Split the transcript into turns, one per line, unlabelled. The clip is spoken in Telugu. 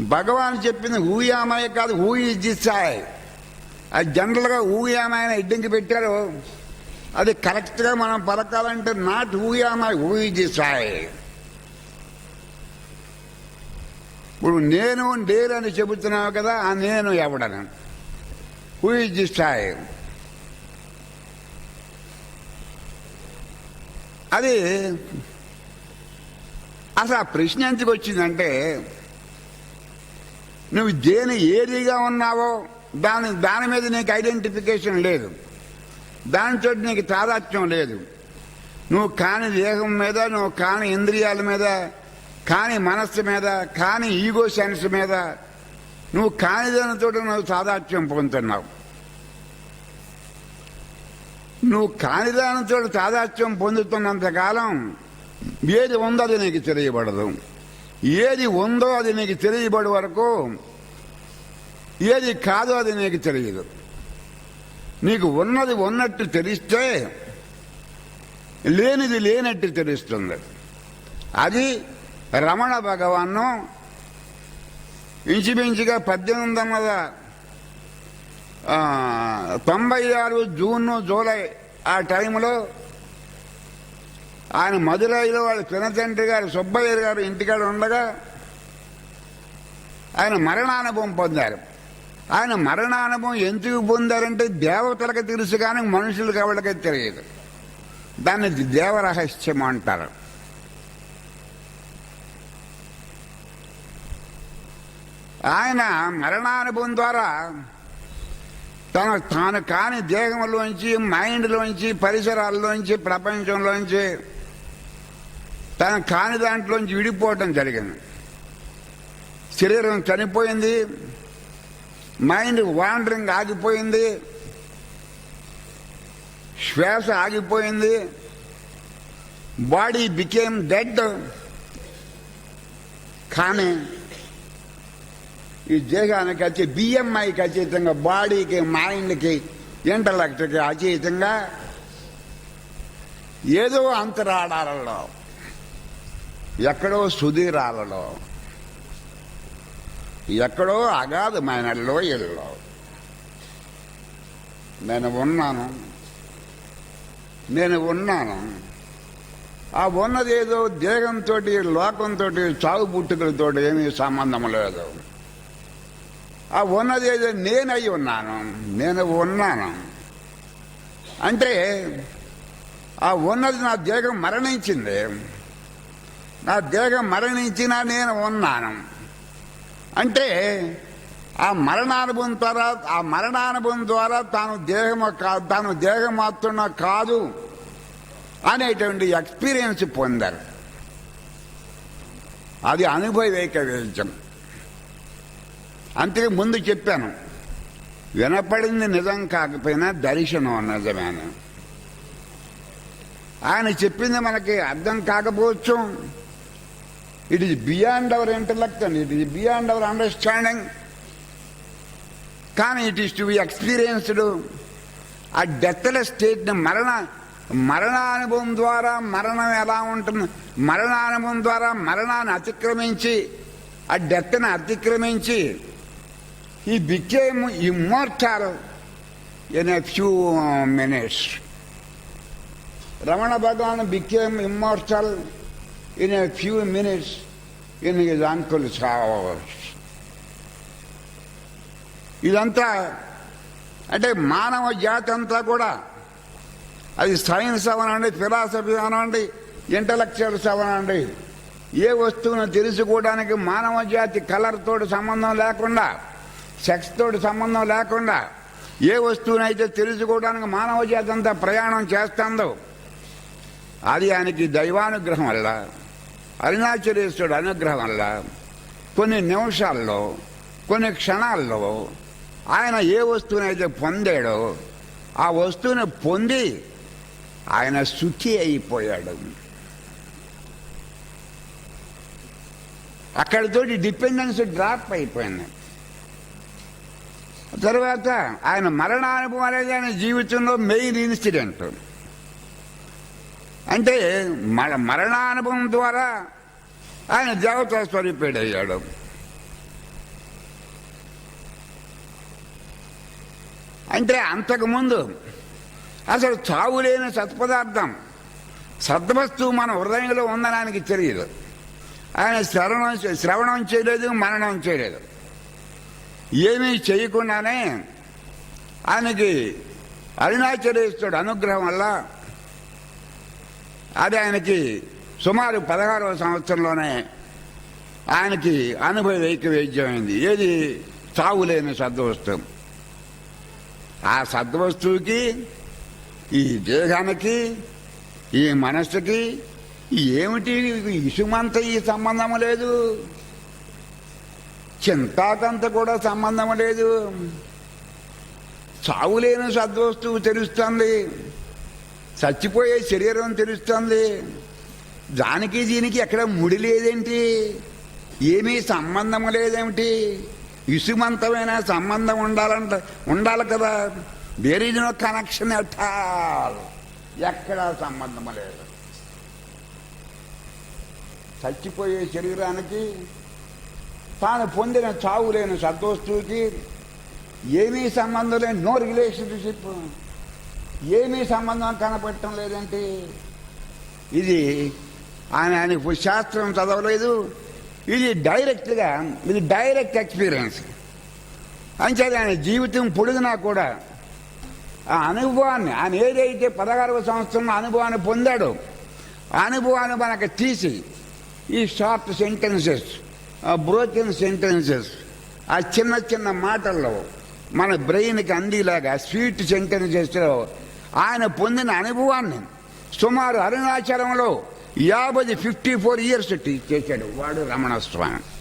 భగవాన్ చెప్పింది ఊయామాయ కాదు ఊ అది జనరల్గా ఊయామాయని ఇడ్డంకి పెట్టారు. అది కరెక్ట్గా మనం పలకాలంటే నాట్ ఊయామాయ్ ఊ ఇప్పుడు నేను డేర్ అని చెబుతున్నావు కదా ఆ నేను ఎవడను? హూ అది అసలు ఆ ప్రశ్న ఎందుకు వచ్చిందంటే నువ్వు దేని ఏదిగా ఉన్నావో దాని దాని మీద నీకు ఐడెంటిఫికేషన్ లేదు. దానితో నీకు తాదాత్మ్యం లేదు. నువ్వు కాని దేహం మీద నువ్వు కాని ఇంద్రియాల మీద కాని మనస్సు మీద కాని ఈగో సెన్స్ మీద నువ్వు కాని దానితో నువ్వు తాదాత్మ్యం పొందుతున్నావు. నువ్వు కాని చోట తాదాత్మ్యం పొందుతున్నంత కాలం ఏది ఉందో అది నీకు తెలియబడదు. ఏది ఉందో అది నీకు తెలియబడి వరకు ఏది కాదో అది నీకు తెలియదు. నీకు ఉన్నది ఉన్నట్టు తెలిస్తే లేనిది లేనట్టు తెలుస్తుంది. అది రమణ భగవాను ఇంచుమించుగా పద్దెనిమిది వందల తొంభై ఆరు జూన్ జూలై ఆ టైంలో ఆయన మదురైలో వాళ్ళ చిన్నతండ్రి గారు సుబ్బయ్య గారు ఇంటికాడ ఉండగా ఆయన మరణానుభవం పొందారు. ఆయన మరణానుభవం ఎందుకు పొందారంటే దేవతలకు తెలుసు కానీ మనుషులకు ఎవరికి తెలియదు. దాన్ని దేవరహస్యం అంటారు. ఆయన మరణానుభవం ద్వారా తన తాను కాని దేహంలోంచి మైండ్లోంచి పరిసరాల్లోంచి ప్రపంచంలోంచి తన కాని దాంట్లోంచి విడిపోవటం జరిగింది. శరీరం చనిపోయింది. మైండ్ వాండరింగ్ ఆగిపోయింది. శ్వాస ఆగిపోయింది. బాడీ బికేమ్ డెడ్ కానీ ఈ దేహానికి వచ్చి బిఎంఐకి అచేతంగా బాడీకి మైండ్కి ఇంటలెక్ట్కి అచేతంగా ఏదో అంతరాడాలలో ఎక్కడో సుధీరాలలో ఎక్కడో అగాధమైన లోయల్లో నేను ఉన్నాను. నేను ఉన్నాను. ఆ ఉన్నది ఏదో దేహంతో లోకంతో చావు పుట్టుకలతో ఏమీ సంబంధం లేదు. ఆ ఉన్నది ఏదో నేనై ఉన్నాను. నేను ఉన్నాను. అంటే ఆ ఉన్నది నా దేహం మరణించింది. నా దేహం మరణించినా నేను ఉన్నాను. అంటే ఆ మరణానుభవం ద్వారా ఆ మరణానుభవం ద్వారా తాను దేహం కాదు తాను దేహం మాత్రం కాదు అనేటువంటి ఎక్స్పీరియన్స్ పొందారు. అది అనుభవైక వేద్యం అంతకు ముందు చెప్పాను వినపడింది నిజం కాకపోయినా దర్శనం నిజమేనా? ఆయన చెప్పింది మనకి అర్థం కాకపోవచ్చు. It is beyond our intellect and it is beyond our understanding కానీ it is to be experienced ఆ డెత్ల స్టేట్ని మరణ మరణానుభవం ద్వారా మరణం ఎలా ఉంటుంది మరణానుభవం ద్వారా మరణాన్ని అతిక్రమించి ఆ డెత్ని అతిక్రమించి he became immortal in a few minutes Ramana Bhagavan became immortal in a few minutes in his uncle's house ఇదంతా అంటే మానవ జాతి అంతా కూడా అది సైన్స్ అవనండి ఫిలాసఫీ అవనండి ఇంటలెక్చువల్స్ అవనండి. ఏ వస్తువును తెలుసుకోవడానికి మానవ జాతి కలర్ తోటి సంబంధం లేకుండా సెక్స్ తోటి సంబంధం లేకుండా ఏ వస్తువునైతే తెలుసుకోవడానికి మానవ జాతి అంతా ప్రయాణం చేస్తుందో అది ఆయనకి దైవానుగ్రహం వల్ల అరుణాచలేశ్వరుడు అనుగ్రహం వల్ల కొన్ని నిమిషాల్లో కొన్ని క్షణాల్లో ఆయన ఏ వస్తువునైతే పొందాడో ఆ వస్తువుని పొంది ఆయన శుచి అయిపోయాడు. అక్కడితోటి డిపెండెన్స్ డ్రాప్ అయిపోయింది. తర్వాత ఆయన మరణానుభవం అనేది ఆయన జీవితంలో మెయిన్ ఇన్సిడెంట్. అంటే మన మరణానుభవం ద్వారా ఆయన దేవత స్వరూపేడయ్యాడు. అంటే అంతకుముందు అసలు చావు లేని సత్పదార్థం సద్వస్తువు మన హృదయంలో ఉందని ఆయనకి తెలియదు. ఆయన శ్రవణం శ్రవణం చేయలేదు మరణం చేయలేదు. ఏమీ చేయకుండానే ఆయనకి అరుణాచలేశ్వరుడు అనుగ్రహం వల్ల అది ఆయనకి సుమారు పదహారవ సంవత్సరంలోనే ఆయనకి అనుభవ వైద్యమైంది ఏది? చావులేని సద్వస్తువు. ఆ సద్వస్తువుకి ఈ దేహానికి ఈ మనస్సుకి ఏమిటి ఇసుమంత ఈ సంబంధం లేదు? చింతాకంత కూడా సంబంధం లేదు. చావులేని సద్వస్తువు తెలుస్తుంది. చచ్చిపోయే శరీరం తెలుస్తుంది. దానికి దీనికి ఎక్కడ ముడి లేదేంటి? ఏమీ సంబంధం లేదేమిటి? ఇసుమంతమైన సంబంధం ఉండాలంట ఉండాలి కదా. దేర్ నో కనెక్షన్ ఎట్టాల్ ఎక్కడా సంబంధం లేదు. చచ్చిపోయే శరీరానికి తాను పొందిన చావు లేని సద్వస్తువుకి ఏమీ సంబంధం లేని నో రిలేషన్షిప్ ఏమీ సంబంధం కనపడటం లేదంటే? ఇది ఆయన ఆయన శాస్త్రం చదవలేదు. ఇది డైరెక్ట్గా ఇది డైరెక్ట్ ఎక్స్పీరియన్స్. అంచేది ఆయన జీవితం పొడిగినా కూడా ఆ అనుభవాన్ని ఆయన ఏదైతే పదహారవ సంవత్సరంలో అనుభవాన్ని పొందాడో ఆ అనుభవాన్ని మనకు తీసి ఈ షార్ట్ సెంటెన్సెస్ బ్రోకెన్ సెంటెన్సెస్ ఆ చిన్న చిన్న మాటల్లో మన బ్రెయిన్కి అందేలాగా స్వీట్ సెంటెన్సెస్లో ఆయన పొందిన అనుభవాన్ని సుమారు అరుణాచలంలో యాభై ఫిఫ్టీ ఫోర్ ఇయర్స్ చేశాడు వాడు రమణ స్వామి